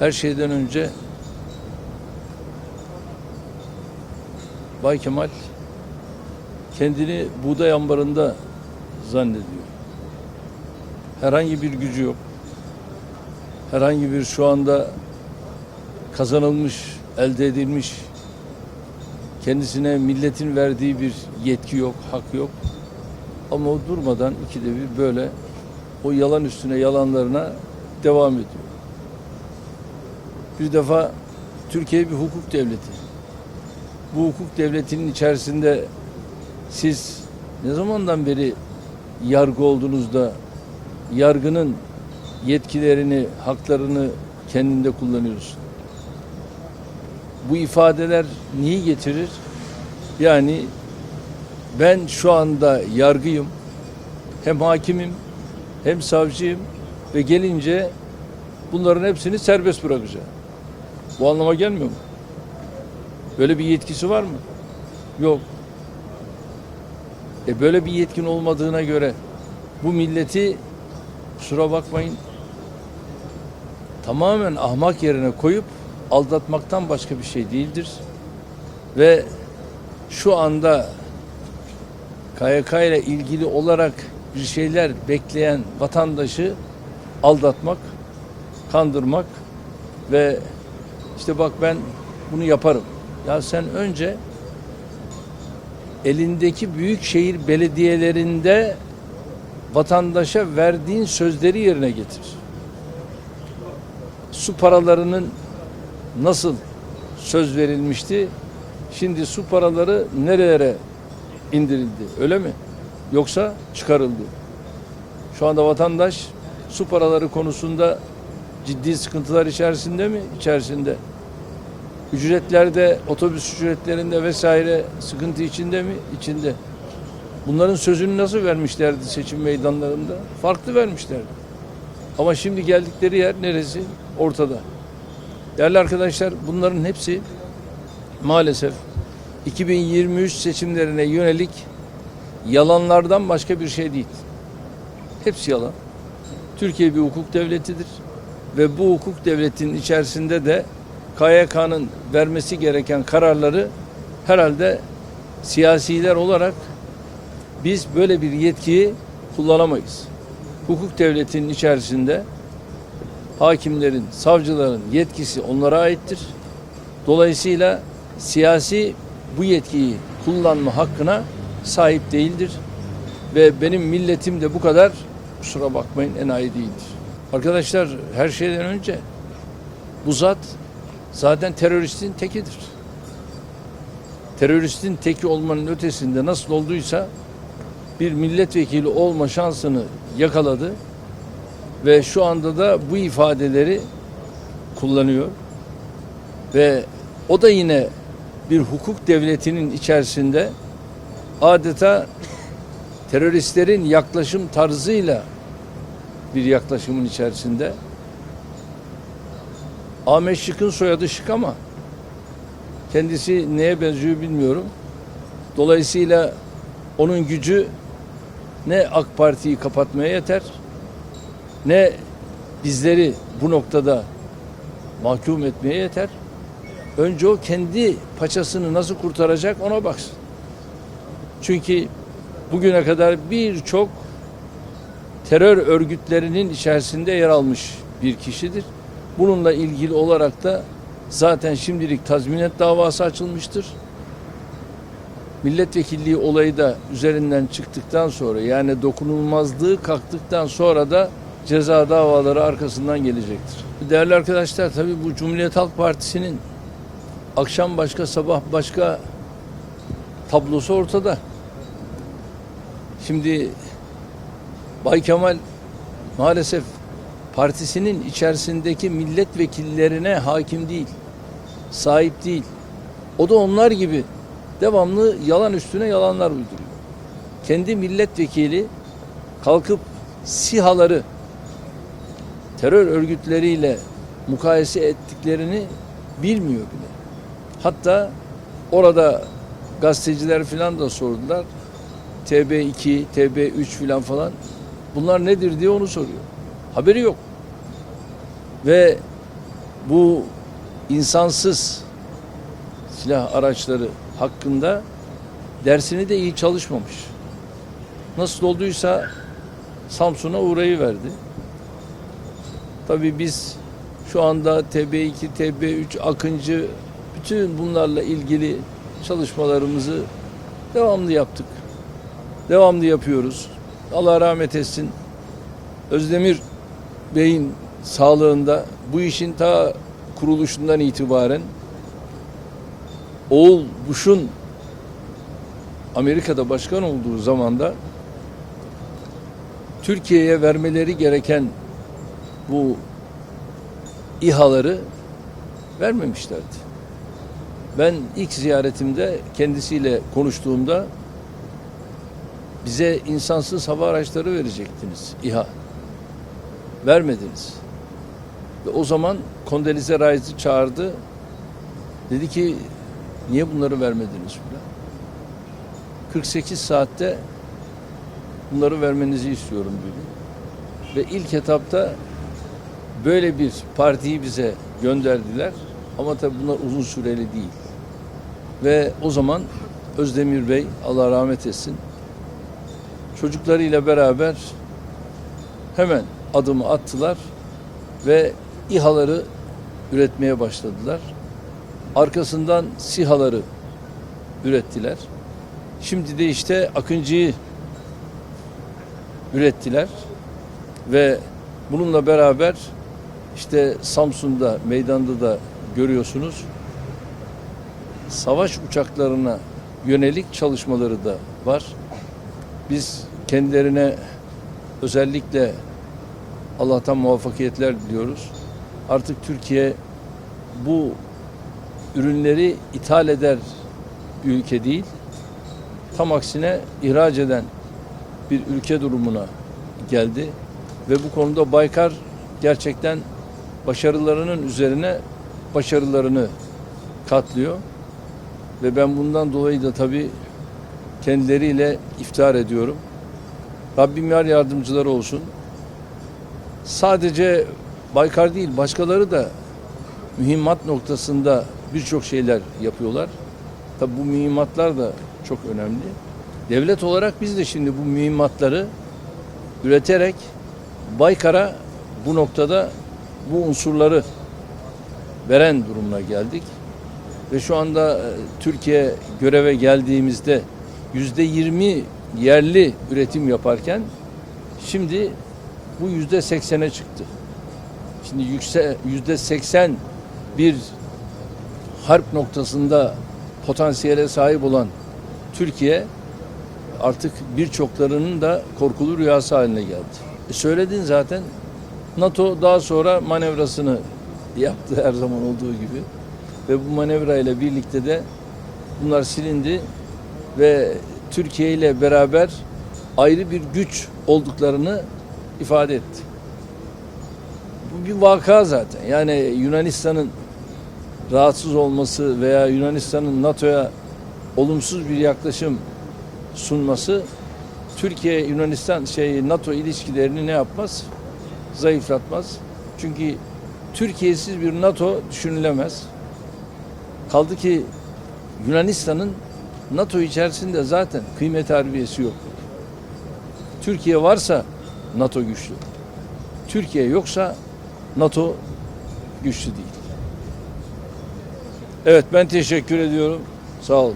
Her şeyden önce Bay Kemal kendini buğday ambarında zannediyor. Herhangi bir gücü yok. Herhangi bir şu anda kazanılmış, elde edilmiş kendisine milletin verdiği bir yetki yok, hak yok. Ama o durmadan ikide bir böyle o yalan üstüne yalanlarına devam ediyor. Bir defa Türkiye bir hukuk devleti. Bu hukuk devletinin içerisinde siz ne zamandan beri yargı olduğunuzda yargının yetkilerini, haklarını kendinde kullanıyorsun? Bu ifadeler neyi getirir? Yani ben şu anda yargıyım, hem hakimim, hem savcıyım ve gelince bunların hepsini serbest bırakacağım. Bu anlama gelmiyor mu? Böyle bir yetkisi var mı? Yok. E böyle bir yetkin olmadığına göre bu milleti kusura bakmayın tamamen ahmak yerine koyup aldatmaktan başka bir şey değildir. Ve şu anda KYK ile ilgili olarak bir şeyler bekleyen vatandaşı aldatmak, kandırmak ve işte bak ben bunu yaparım. Ya sen önce elindeki büyük şehir belediyelerinde vatandaşa verdiğin sözleri yerine getir. Su paralarının nasıl söz verilmişti? Şimdi su paraları nerelere indirildi? Öyle mi? Yoksa çıkarıldı. Şu anda vatandaş su paraları konusunda ciddi sıkıntılar içerisinde mi? İçerisinde. Ücretlerde, otobüs ücretlerinde vesaire sıkıntı içinde mi? İçinde. Bunların sözünü nasıl vermişlerdi seçim meydanlarında? Farklı vermişlerdi. Ama şimdi geldikleri yer neresi? Ortada. Değerli arkadaşlar bunların hepsi maalesef 2023 seçimlerine yönelik yalanlardan başka bir şey değil. Hepsi yalan. Türkiye bir hukuk devletidir ve bu hukuk devletinin içerisinde de KYK'nın vermesi gereken kararları herhalde siyasiler olarak biz böyle bir yetkiyi kullanamayız. Hukuk devletinin içerisinde hakimlerin, savcıların yetkisi onlara aittir. Dolayısıyla siyasi bu yetkiyi kullanma hakkına sahip değildir. Ve benim milletim de bu kadar kusura bakmayın enayi değildir. Arkadaşlar her şeyden önce bu zat zaten teröristin tekidir. Teröristin teki olmanın ötesinde nasıl olduysa bir milletvekili olma şansını yakaladı ve şu anda da bu ifadeleri kullanıyor ve o da yine bir hukuk devletinin içerisinde adeta teröristlerin yaklaşım tarzıyla bir yaklaşımın içerisinde Ahmet Şık'ın soyadı Şık ama kendisi neye benziyor bilmiyorum. Dolayısıyla onun gücü ne AK Parti'yi kapatmaya yeter ne bizleri bu noktada mahkum etmeye yeter. Önce o kendi paçasını nasıl kurtaracak ona baksın. Çünkü bugüne kadar birçok terör örgütlerinin içerisinde yer almış bir kişidir. Bununla ilgili olarak da zaten şimdilik tazminat davası açılmıştır. Milletvekilliği olayı da üzerinden çıktıktan sonra yani dokunulmazlığı kalktıktan sonra da ceza davaları arkasından gelecektir. Değerli arkadaşlar tabii bu Cumhuriyet Halk Partisi'nin akşam başka sabah başka tablosu ortada. Şimdi Bay Kemal maalesef partisinin içerisindeki milletvekillerine hakim değil, sahip değil. O da onlar gibi devamlı yalan üstüne yalanlar uyduruyor. Kendi milletvekili kalkıp sihaları terör örgütleriyle mukayese ettiklerini bilmiyor bile. Hatta orada gazeteciler filan da sordular. TB2, TB3 filan falan. Bunlar nedir diye onu soruyor. Haberi yok. Ve bu insansız silah araçları hakkında dersini de iyi çalışmamış. Nasıl olduysa Samsun'a uğrayı verdi. Tabii biz şu anda TB2, TB3, Akıncı bütün bunlarla ilgili çalışmalarımızı devamlı yaptık. Devamlı yapıyoruz. Allah rahmet etsin. Özdemir Bey'in sağlığında bu işin ta kuruluşundan itibaren oğul Bush'un Amerika'da başkan olduğu zamanda Türkiye'ye vermeleri gereken bu İHA'ları vermemişlerdi. Ben ilk ziyaretimde kendisiyle konuştuğumda bize insansız hava araçları verecektiniz İHA. Vermediniz. Ve o zaman Kondelize Rice'ı çağırdı. Dedi ki niye bunları vermediniz filan. 48 saatte bunları vermenizi istiyorum dedi. Ve ilk etapta böyle bir partiyi bize gönderdiler. Ama tabii bunlar uzun süreli değil. Ve o zaman Özdemir Bey Allah rahmet etsin çocuklarıyla beraber hemen adımı attılar ve İHA'ları üretmeye başladılar. Arkasından SİHA'ları ürettiler. Şimdi de işte Akıncı'yı ürettiler ve bununla beraber işte Samsun'da, meydanda da görüyorsunuz savaş uçaklarına yönelik çalışmaları da var. Biz kendilerine özellikle Allah'tan muvaffakiyetler diliyoruz. Artık Türkiye bu ürünleri ithal eder bir ülke değil. Tam aksine ihraç eden bir ülke durumuna geldi. Ve bu konuda Baykar gerçekten başarılarının üzerine başarılarını katlıyor. Ve ben bundan dolayı da tabii kendileriyle iftihar ediyorum. Rabbim yar yardımcıları olsun. Sadece Baykar değil, başkaları da mühimmat noktasında birçok şeyler yapıyorlar. Tabii bu mühimmatlar da çok önemli. Devlet olarak biz de şimdi bu mühimmatları üreterek Baykar'a bu noktada bu unsurları veren durumuna geldik. Ve şu anda e, Türkiye göreve geldiğimizde yüzde yirmi yerli üretim yaparken şimdi bu yüzde seksene çıktı. Şimdi yüzde seksen bir harp noktasında potansiyele sahip olan Türkiye artık birçoklarının da korkulu rüyası haline geldi. E söyledin zaten NATO daha sonra manevrasını yaptı her zaman olduğu gibi ve bu manevra ile birlikte de bunlar silindi ve Türkiye ile beraber ayrı bir güç olduklarını ifade etti. Bu bir vaka zaten. Yani Yunanistan'ın rahatsız olması veya Yunanistan'ın NATO'ya olumsuz bir yaklaşım sunması Türkiye Yunanistan şey NATO ilişkilerini ne yapmaz? Zayıflatmaz. Çünkü Türkiye'siz bir NATO düşünülemez. Kaldı ki Yunanistan'ın NATO içerisinde zaten kıymet harbiyesi yok. Türkiye varsa NATO güçlü. Türkiye yoksa NATO güçlü değil. Evet ben teşekkür ediyorum. Sağ olun.